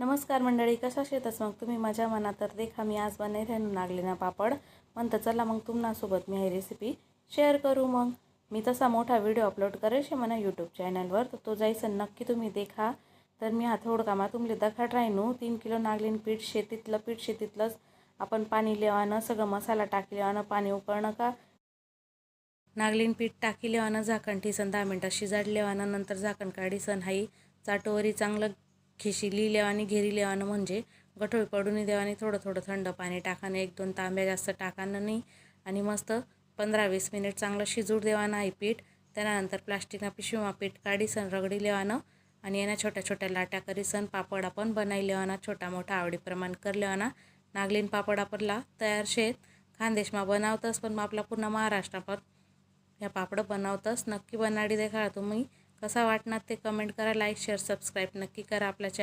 नमस्कार मंडळी कशा शेतच मग तुम्ही माझ्या मनात तर देखा मी आज बनवले नागले ना पापड म्हणतं चला मग तुम्हासोबत मी ही रेसिपी शेअर करू मग. मी तसा मोठा व्हिडिओ अपलोड करेल शे म्हणा यूट्यूब चॅनलवर तर तो जायचं नक्की तुम्ही देखा. तर मी हा थोडकामा तुमले दखाट राहीनू. तीन किलो नागलीन पीठ शेतीतलं पीठ शेतीतलंच आपण पाणी लेवानं सगळं मसाला टाकी लेवानं पाणी उकळणं का नागलीन पीठ टाकी लेवानं झाकण ठिसन दहा मिनटं शिजाड लेवानं नंतर झाकण काढीसन हाई. चाटोवरी चांगलं खिशिली लेवानी घेरी लेवानं म्हणजे गठोळी पडून देवानी थोडं थोडं थंड पाणी टाकानं एक दोन तांब्या जास्त टाकानं नाही. आणि मस्त पंधरा वीस मिनिट चांगलं शिजूड देवानं आहे पीठ. त्यानंतर प्लास्टिकना पिशवीमा पीठ काढीसन रगडी लेवानं आणि यांना छोट्या छोट्या लाट्या करीसन पापड आपण बनाई लेवाना छोटा मोठा आवडीप्रमाण कर लेवाना नागलीन पापड आपला तयार शेत खानदेशमा बनावतंच पण मग आपला पूर्ण महाराष्ट्रात ह्या पापड बनवतंच नक्की बनाडी देखा तुम्ही. कसा वाटणार ते कमेंट करा लाईक शेअर सबस्क्राईब नक्की करा आपल्या चॅ